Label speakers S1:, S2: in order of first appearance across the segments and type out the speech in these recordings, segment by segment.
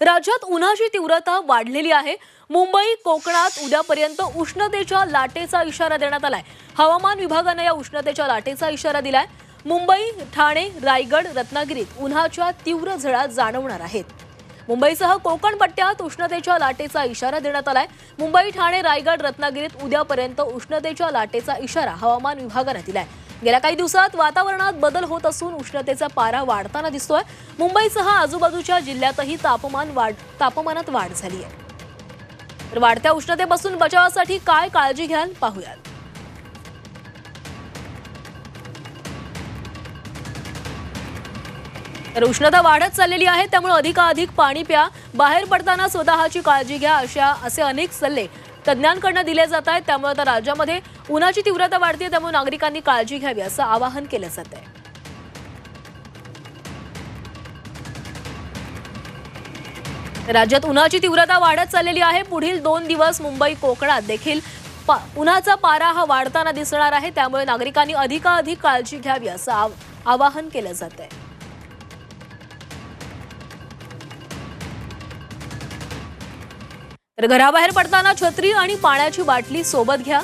S1: राज्यात उन्हाची तीव्रता वाढलेली आहे. मुंबई कोकणात उद्यापर्यंत उष्णतेच्या लाटेचा इशारा देण्यात आलाय. हवामान विभागानं या उष्णतेच्या लाटेचा इशारा दिलाय. मुंबई ठाणे रायगड रत्नागिरीत उन्हाच्या तीव्र झळा जाणवणार आहेत. मुंबईसह कोकण पट्ट्यात उष्णतेच्या लाटेचा इशारा देण्यात आलाय. मुंबई ठाणे रायगड रत्नागिरीत उद्यापर्यंत उष्णतेच्या लाटेचा इशारा हवामान विभागानं दिलाय. गेल्या काही दिवसात वातावरणात बदल होत असून उष्णतेचा पारा वाढताना दिसतोय. मुंबईसह आजूबाजूच्या जिल्ह्यातही तापमान वाढ तापमानात वाढ झाली आहे तर वाढत्या उष्णतेपासून बचावासाठी काय काळजी घ्याल पाहूयात. तर उष्णता वाढत चाललेली आहे त्यामुळे अधिकाधिक पाणी प्या. बाहेर पडताना स्वतःची काळजी घ्या अशा असे अनेक सल्ले तज्ज्ञांकडनं दिले जात आहेत. त्यामुळे आता राज्यामध्ये उन्हाची तीव्रता वाढते त्यामुळे नागरिकांनी काळजी घ्यावी असं आवाहन केलं जात आहे. राज्यात उन्हाची तीव्रता वाढत चाललेली आहे. पुढील दोन दिवस मुंबई कोकणात देखील पा- उन्हाचा पारा हा वाढताना दिसणार आहे. त्यामुळे नागरिकांनी अधिकाधिक काळजी घ्यावी असं आवाहन केलं जात आहे. तर घराबाहेर पडताना छत्री आणि पाण्याची बाटली सोबत घ्या.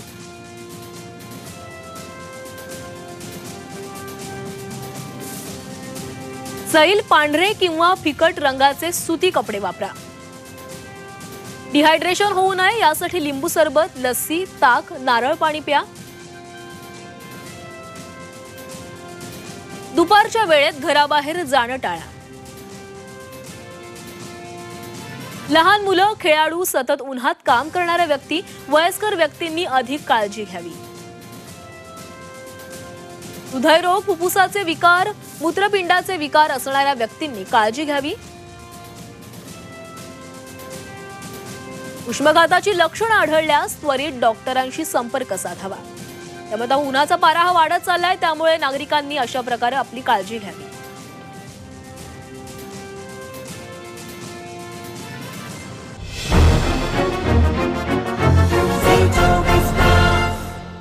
S1: सैल पांढरे किंवा फिकट रंगाचे सुती कपडे वापरा. डिहायड्रेशन होऊ नये यासाठी लिंबू सरबत लस्सी ताक नारळ पाणी प्या. दुपारच्या वेळेत घराबाहेर जाणं टाळा. लहान मुलं खेळाडू सतत उन्हात काम करणाऱ्या व्यक्ती वयस्कर व्यक्तींनी अधिक काळजी घ्यावी. हृदयरोग फुफ्फुसाचे विकार मूत्रपिंडाचे विकार असणाऱ्या व्यक्तींनी काळजी घ्यावी. उष्मघाताची लक्षणं आढळल्यास त्वरित डॉक्टरांशी संपर्क साधावा. त्यामुळे उन्हाचा पारा हा वाढत चाललाय त्यामुळे नागरिकांनी अशा प्रकारे आपली काळजी घ्यावी.